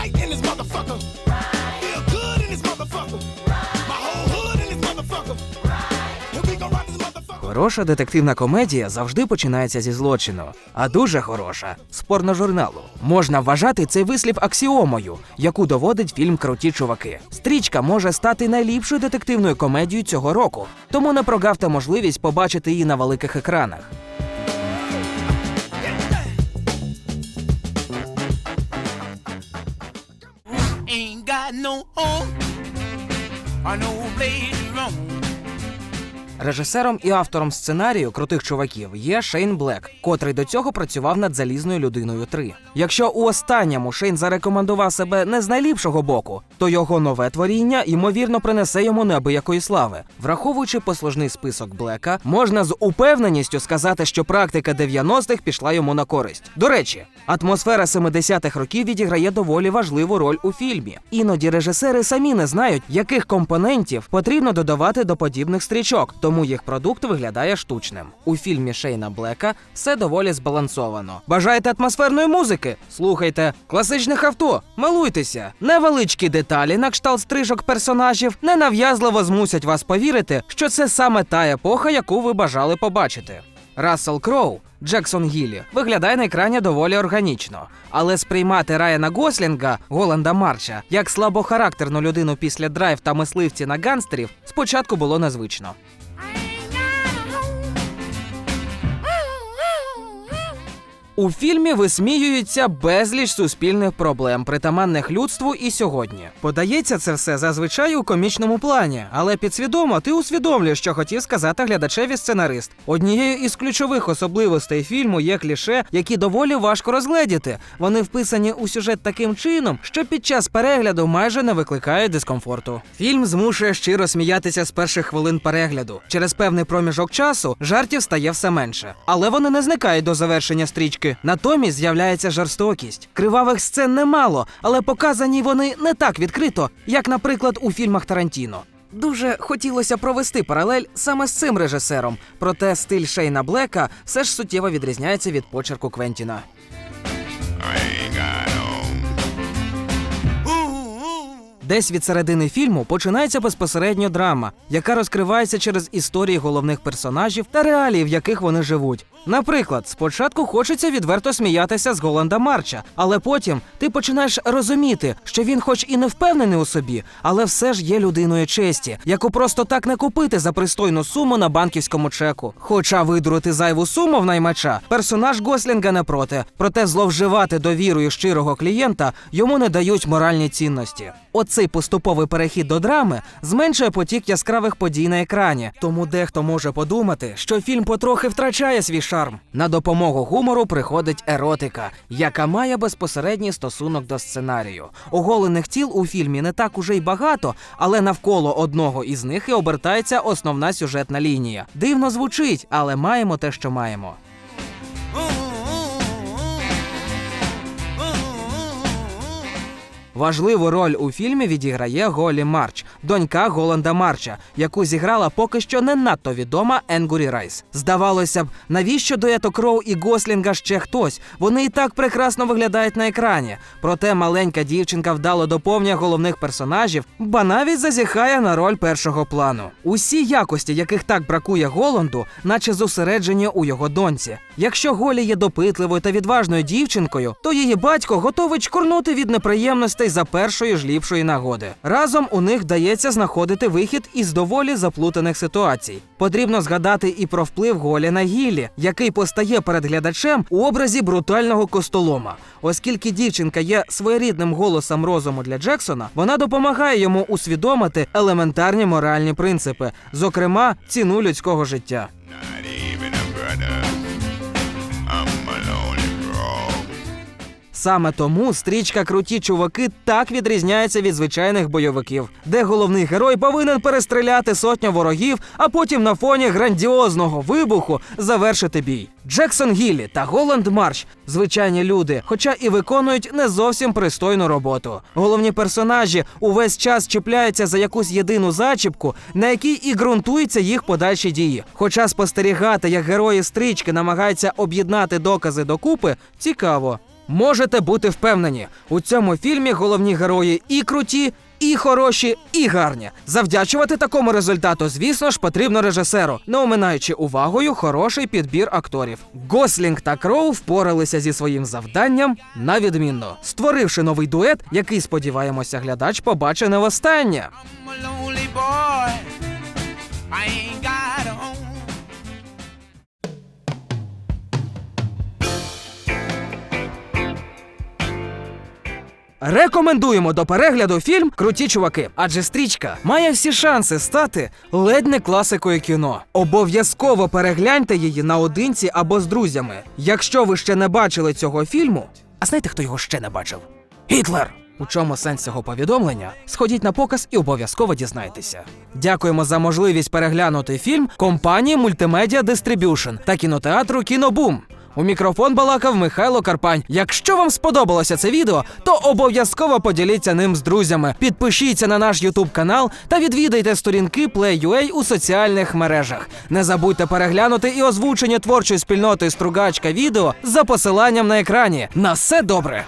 right in this motherfucker. Feel good in this motherfucker. Хороша детективна комедія завжди починається зі злочину, а дуже хороша з порножурналу. Можна вважати цей вислів аксіомою, яку доводить фільм Круті чуваки. Стрічка може стати найліпшою детективною комедією цього року, тому не прогавте можливість побачити її на великих екранах. Or no place to. Режисером і автором сценарію крутих чуваків є Шейн Блек, котрий до цього працював над залізною людиною 3. Якщо у останньому Шейн зарекомендував себе не з найліпшого боку, то його нове творіння ймовірно принесе йому неабиякої слави. Враховуючи послужний список Блека, можна з упевненістю сказати, що практика 90-х пішла йому на користь. До речі, атмосфера 70-х років відіграє доволі важливу роль у фільмі. Іноді режисери самі не знають, яких компонентів потрібно додавати до подібних стрічок, тому їх продукт виглядає штучним. У фільмі Шейна Блека все доволі збалансовано. Бажаєте атмосферної музики? Слухайте класичних авто, милуйтеся. Невеличкі деталі на кшталт стрижок персонажів ненав'язливо змусять вас повірити, що це саме та епоха, яку ви бажали побачити. Рассел Кроу, Джексон Гіллі, виглядає на екрані доволі органічно, але сприймати Райана Гослінга, Голанда Марча, як слабохарактерну людину після драйв та мисливці на гангстерів спочатку було незвично. У фільмі висміюється безліч суспільних проблем, притаманних людству і сьогодні. Подається це все зазвичай у комічному плані, але підсвідомо ти усвідомлюєш, що хотів сказати глядачеві сценарист. Однією із ключових особливостей фільму є кліше, які доволі важко розгледіти. Вони вписані у сюжет таким чином, що під час перегляду майже не викликають дискомфорту. Фільм змушує щиро сміятися з перших хвилин перегляду. Через певний проміжок часу жартів стає все менше, але вони не зникають до завершення стрічки. Натомість з'являється жорстокість. Кривавих сцен немало, але показані вони не так відкрито, як, наприклад, у фільмах Тарантіно. Дуже хотілося провести паралель саме з цим режисером, проте стиль Шейна Блека все ж суттєво відрізняється від почерку Квентіна. Десь від середини фільму починається безпосередньо драма, яка розкривається через історії головних персонажів та реалії, в яких вони живуть. Наприклад, спочатку хочеться відверто сміятися з Голанда Марча, але потім ти починаєш розуміти, що він, хоч і не впевнений у собі, але все ж є людиною честі, яку просто так не купити за пристойну суму на банківському чеку. Хоча видурити зайву суму в наймача, персонаж Гослінга не проти, проте зловживати довірою щирого клієнта йому не дають моральні цінності. Оцей поступовий перехід до драми зменшує потік яскравих подій на екрані, тому дехто може подумати, що фільм потрохи втрачає свій шарм. На допомогу гумору приходить еротика, яка має безпосередній стосунок до сценарію. Оголених тіл у фільмі не так уже й багато, але навколо одного із них і обертається основна сюжетна лінія. Дивно звучить, але маємо те, що маємо. Важливу роль у фільмі відіграє Голі Марч, донька Голанда Марча, яку зіграла поки що не надто відома Енгурі Райс. Здавалося б, навіщо дуету Кроу і Гослінга ще хтось? Вони і так прекрасно виглядають на екрані. Проте маленька дівчинка вдало доповнює головних персонажів, ба навіть зазіхає на роль першого плану. Усі якості, яких так бракує Голанду, наче зосереджені у його доньці. Якщо Голі є допитливою та відважною дівчинкою, то її батько готовий чкурнути від неприємностей за першої ж ліпшої нагоди. Разом у них вдається знаходити вихід із доволі заплутаних ситуацій. Потрібно згадати і про вплив Голі на Гіллі, який постає перед глядачем у образі брутального костолома. Оскільки дівчинка є своєрідним голосом розуму для Джексона, вона допомагає йому усвідомити елементарні моральні принципи, зокрема ціну людського життя. Not even a. I'm a lonely bro. Саме тому стрічка Круті чуваки так відрізняється від звичайних бойовиків, де головний герой повинен перестріляти сотню ворогів, а потім на фоні грандіозного вибуху завершити бій. Джексон Гіллі та Голанд Марш звичайні люди, хоча і виконують не зовсім пристойну роботу. Головні персонажі увесь час чіпляються за якусь єдину зачіпку, на якій і ґрунтуються їх подальші дії. Хоча спостерігати, як герої стрічки намагаються об'єднати докази докупи, цікаво. Можете бути впевнені, у цьому фільмі головні герої і круті, і хороші, і гарні. Завдячувати такому результату, звісно ж, потрібно режисеру, не оминаючи увагою хороший підбір акторів. Гослінг та Кроу впоралися зі своїм завданням на відмінно, створивши новий дует, який, сподіваємося, глядач побачить не востаннє. Рекомендуємо до перегляду фільм Круті чуваки, адже стрічка має всі шанси стати ледь не класикою кіно. Обов'язково перегляньте її наодинці або з друзями. Якщо ви ще не бачили цього фільму, а знаєте, хто його ще не бачив? Гітлер! У чому сенс цього повідомлення? Сходіть на показ і обов'язково дізнайтеся. Дякуємо за можливість переглянути фільм компанії Multimedia Distribution та кінотеатру Кінобум. У мікрофон балакав Михайло Карпань. Якщо вам сподобалося це відео, то обов'язково поділіться ним з друзями. Підпишіться на наш Ютуб канал та відвідайте сторінки Play.ua у соціальних мережах. Не забудьте переглянути і озвучення творчої спільноти Стругачка відео за посиланням на екрані. На все добре!